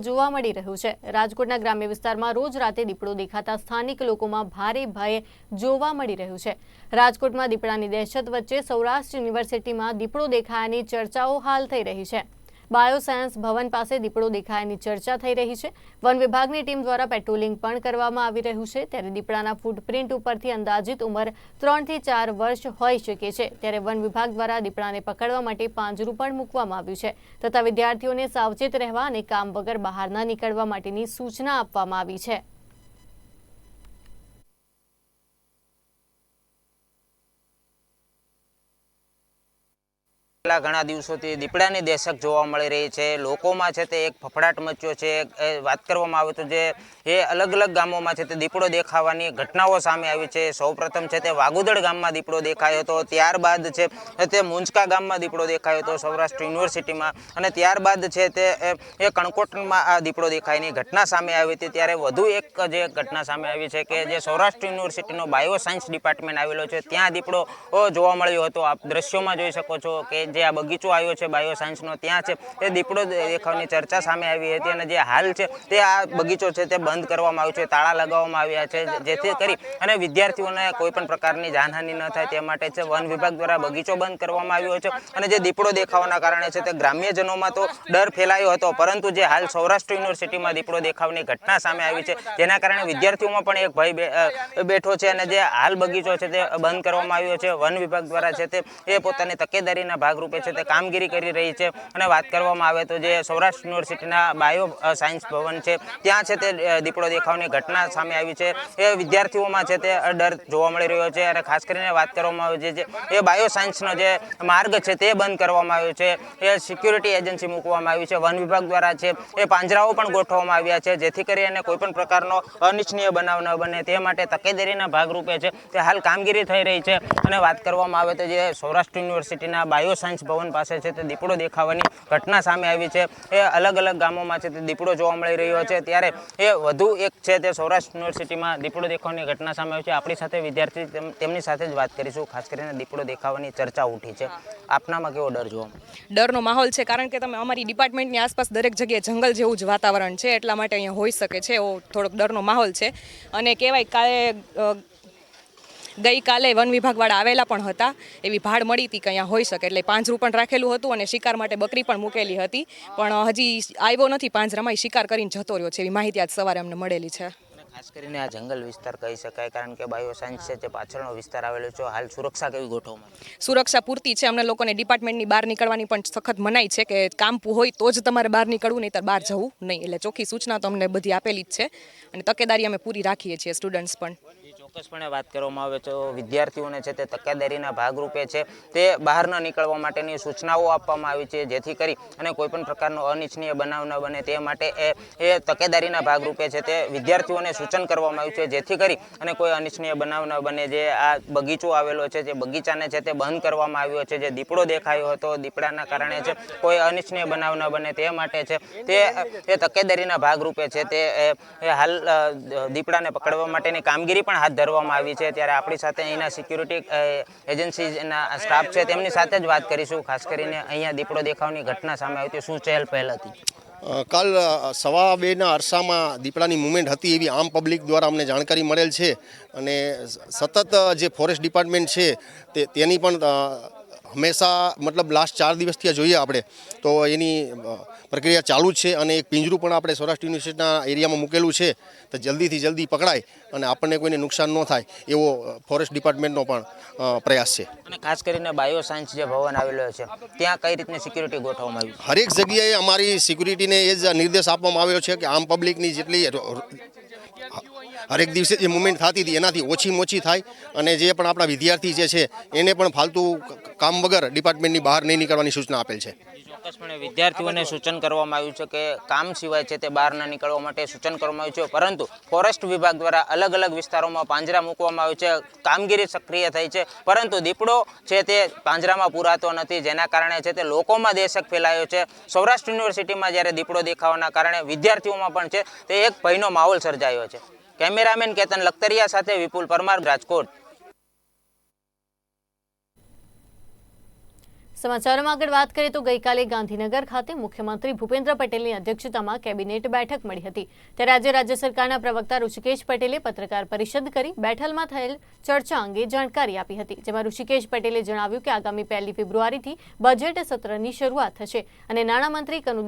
જોવા મળી રહ્યું છે. રાજકોટના ગ્રામ્ય વિસ્તારમાં રોજ રાતે દીપડો દેખાતા સ્થાનિક લોકોમાં ભારે ભય જોવા મળી રહ્યું છે. રાજકોટમાં દીપડાની દહેશત વચ્ચે સૌરાષ્ટ્ર યુનિવર્સિટીમાં દીપડો દેખાયાની ચર્ચાઓ હાલ થઈ રહી છે. બાયોસાયન્સ ભવન પાસે દીપડો દેખાયાની ચર્ચા થઈ રહી છે. વન વિભાગની ટીમ દ્વારા પેટ્રોલિંગ પણ કરવામાં આવી રહ્યું છે. ત્યારે દીપડાના ફૂટપ્રિન્ટ ઉપરથી અંદાજિત ઉંમર ત્રણથી ચાર વર્ષ હોઈ શકે છે. ત્યારે વન વિભાગ દ્વારા દીપડાને પકડવા માટે પાંજરું પણ મૂકવામાં આવ્યું છે. તથા વિદ્યાર્થીઓને સાવચેત રહેવા અને કામ વગર બહાર ન નીકળવા માટેની સૂચના આપવામાં આવી છે. છેલ્લા ઘણા દિવસોથી દીપડાની દહેશત જોવા મળી રહી છે. લોકોમાં છે તે એક ફફડાટ મચ્યો છે. એ વાત કરવામાં આવે તો જે એ અલગ અલગ ગામોમાં છે તે દીપડો દેખાવાની ઘટનાઓ સામે આવી છે. સૌપ્રથમ છે તે વાગુદળ ગામમાં દીપડો દેખાયો હતો. ત્યારબાદ છે તે મુંજકા ગામમાં દીપડો દેખાયો હતો સૌરાષ્ટ્ર યુનિવર્સિટીમાં. અને ત્યારબાદ છે તે એ- કણકોટમાં આ દીપડો દેખાયની ઘટના સામે આવી હતી. ત્યારે વધુ એક જે ઘટના સામે આવી છે કે જે સૌરાષ્ટ્ર યુનિવર્સિટીનો બાયો સાયન્સ ડિપાર્ટમેન્ટ આવેલો છે. ત્યાં દીપડો જોવા મળ્યો હતો. આપ દ્રશ્યોમાં જોઈ શકો છો કે જે આ બગીચો આવ્યો છે બાયો સાયન્સનો ત્યાં છે. તે દીપડો દેખાવની ચર્ચા સામે આવી હતી અને જે હાલ છે, તે આ બગીચો છે, તે બંધ કરવામાં આવ્યો છે, તાળા લગાવવામાં આવ્યા છે, જેથી કરી અને વિદ્યાર્થીઓને કોઈ પણ પ્રકારની જાનહાનિ ન થાય તે માટે છે, વન વિભાગ દ્વારા બગીચો બંધ કરવામાં આવ્યો છે અને જે દીપડો દેખાવાના કારણે છે, તે ગ્રામ્યજનોમાં તો ડર ફેલાયો હતો, પરંતુ જે હાલ સૌરાષ્ટ્ર યુનિવર્સિટીમાં દીપડો દેખાવની ઘટના સામે આવી છે, જેના કારણે વિદ્યાર્થીઓમાં પણ એક ભય બેઠો છે અને જે હાલ બગીચો છે, તે બંધ કરવામાં આવ્યો છે. વન વિભાગ દ્વારા છે, તે એ પોતાની તકેદારીના ભાગરૂપે છે તે કામગીરી કરી રહી છે. અને વાત કરવામાં આવે તો જે સૌરાષ્ટ્ર યુનિવર્સિટીના બાયો સાયન્સ ભવન છે, ત્યાં છે તે દીપડો દેખાવની ઘટના સામે આવી છે. એ વિદ્યાર્થીઓમાં છે તે ડર જોવા મળી રહ્યો છે અને ખાસ કરીને વાત કરવામાં આવે છે એ બાયો સાયન્સનો જે માર્ગ છે તે બંધ કરવામાં આવ્યો છે. એ સિક્યુરિટી એજન્સી મૂકવામાં આવી છે. વન વિભાગ દ્વારા છે એ પાંજરાઓ પણ ગોઠવવામાં આવ્યા છે, જેથી કરીને કોઈપણ પ્રકારનો અનિચ્છનીય બનાવ ન બને. તે માટે તકેદારીના ભાગરૂપે છે તે હાલ કામગીરી થઈ રહી છે. અને વાત કરવામાં આવે તો જે સૌરાષ્ટ્ર યુનિવર્સિટીના બાયો સાયન્સ ભવન પાસે છે તે દીપડો દેખાવાની ઘટના સામે આવી છે. એ અલગ અલગ ગામોમાં છે તે દીપડો જોવા મળી રહ્યો છે. ત્યારે એ વધુ એક છે તે સૌરાષ્ટ્ર યુનિવર્સિટીમાં દીપડો દેખાવાની ઘટના સામે આવી છે. આપણી સાથે વિદ્યાર્થી તેમ- તેમની સાથે જ વાત કરીશું. ખાસ કરીને દીપડો દેખાવાની ચર્ચા ઉઠી છે. આપનામાં કેવો ડર જોવા ડરનો માહોલ છે કારણ કે તમે અમારી ડિપાર્ટમેન્ટની આસપાસ દરેક જગ્યાએ જંગલ જેવું જ વાતાવરણ છે. એટલા માટે અહીંયા હોઈ શકે છે એવો થોડોક ડરનો માહોલ છે. અને કહેવાય કાલે ગઈકાલે વન વિભાગવાળા આવેલા પણ હતા. એવી ભાડ મળી હતી કે અહીંયા હોઈ શકે. એટલે પાંજરું પણ રાખેલું હતું અને શિકાર માટે બકરી પણ મૂકેલી હતી. પણ હજી આવ્યો નથી પાંજરામાં શિકાર કરીને જતો રહ્યો છે એવી માહિતી આજ સવારે અમને મળેલી છે. ખાસ કરીને આ જંગલ વિસ્તાર કહી શકાય કારણ કે બાયોસાયન્સ છે જે પાછળનો વિસ્તાર આવેલો છે. હાલ સુરક્ષા કેવી ગોઠવવામાં સુરક્ષા પૂરતી છે. અમને લોકોને ડિપાર્ટમેન્ટની બહાર નીકળવાની પણ સખત મનાઈ છે કે કામ હોય તો જ તમારે બહાર નીકળવું નહીં તો બહાર જવું નહીં. એટલે ચોખ્ખી સૂચના તો અમને બધી આપેલી જ છે. અને તકેદારી અમે પૂરી રાખીએ છીએ સ્ટુડન્ટ્સ પણ. ચોક્કસપણે વાત કરવામાં આવે તો વિદ્યાર્થીઓને છે તે તકેદારીના ભાગરૂપે છે તે બહાર ન નીકળવા માટેની સૂચનાઓ આપવામાં આવી છે, જેથી કરી અને કોઈ પણ પ્રકારનો અનિચ્છનીય બનાવ ન બને તે માટે એ એ તકેદારીના ભાગરૂપે છે તે વિદ્યાર્થીઓને સૂચન કરવામાં આવ્યું છે, જેથી કરી અને કોઈ અનિચ્છનીય બનાવ ન બને. જે આ બગીચો આવેલો છે, જે બગીચાને છે તે બંધ કરવામાં આવ્યો છે, જે દીપડો દેખાયો હતો, દીપડાના કારણે છે કોઈ અનિચ્છનીય બનાવ ન બને તે માટે છે તે, એ તકેદારીના ભાગરૂપે છે તે હાલ દીપડાને પકડવા માટેની કામગીરી પણ હાથ ધરવામાં આવી છે. ત્યારે આપણી સાથે અહીંના સિક્યુરિટી એજન્સીના સ્ટાફ છે. તેમની સાથે જ વાત કરીશું. ખાસ કરીને અહીંયા દીપડો દેખાવની ઘટના સામે આવી શું ચહેલ પહેલ હતી? કાલ સવા બેના અરસામાં દીપડાની મુવમેન્ટ હતી એવી આમ પબ્લિક દ્વારા અમને જાણકારી મળેલ છે. અને સતત જે ફોરેસ્ટ ડિપાર્ટમેન્ટ છે, તે, તેની પણ હંમેશા મતલબ લાસ્ટ ચાર દિવસથી આ જોઈએ આપણે. તો એની પ્રક્રિયા ચાલુ જ છે અને એક પિંજરું પણ આપણે સૌરાષ્ટ્ર યુનિવર્સિટીના એરિયામાં મૂકેલું છે. તો જલ્દીથી જલ્દી પકડાય અને આપણને કોઈને નુકસાન ન થાય એવો ફોરેસ્ટ ડિપાર્ટમેન્ટનો પણ પ્રયાસ છે. અને ખાસ કરીને બાયો સાયન્સ જે ભવન આવેલો છે ત્યાં કઈ રીતની સિક્યુરિટી ગોઠવવામાં આવી? હરેક જગ્યાએ અમારી સિક્યુરિટીને એ જ નિર્દેશ આપવામાં આવ્યો છે કે આમ પબ્લિકની જેટલી હરેક દિવસે જે મુવમેન્ટ થતી હતી એનાથી ઓછીમાં ઓછી થાય અને જે પણ આપણા વિદ્યાર્થી જે છે એને પણ ફાલતુ કામ વગર ડિપાર્ટમેન્ટની બહાર નહીં નીકળવાની સૂચના આપેલ છે. ચોક્કસપણે વિદ્યાર્થીઓને સૂચન કરવામાં આવ્યું છે કે કામ સિવાય છે તે બહાર ન નીકળવા માટે સૂચન કરવામાં આવ્યું છે, પરંતુ ફોરેસ્ટ વિભાગ દ્વારા અલગ અલગ વિસ્તારોમાં પાંજરા મૂકવામાં આવ્યું છે, કામગીરી સક્રિય થઈ છે, પરંતુ દીપડો છે તે પાંજરામાં પૂરાતો નથી, જેના કારણે છે તે લોકોમાં દેશક ફેલાયો છે. સૌરાષ્ટ્ર યુનિવર્સિટીમાં જ્યારે દીપડો દેખાવાના કારણે વિદ્યાર્થીઓમાં પણ છે તે એક ભયનો માહોલ સર્જાયો છે. કેમેરામેન કેતન લખતરિયા સાથે વિપુલ પરમાર, રાજકોટ. સમાચારોમાં આગળ વાત કરીએ તો ગઈકાલે ગાંધીનગર ખાતે મુખ્યમંત્રી ભૂપેન્દ્ર પટેલની અધ્યક્ષતામાં કેબિનેટ બેઠક મળી હતી. ત્યારે આજે રાજ્ય સરકારના પ્રવક્તા ઋષિકેશ પટેલે પત્રકાર પરિષદ કરી બેઠલમાં થયેલ ચર્ચા અંગે જાણકારી આપી હતી. જેમાં ઋષિકેશ પટેલે જણાવ્યું કે આગામી પહેલી ફેબ્રુઆરીથી બજેટ સત્રની શરૂઆત થશે અને નાણામંત્રી કનુ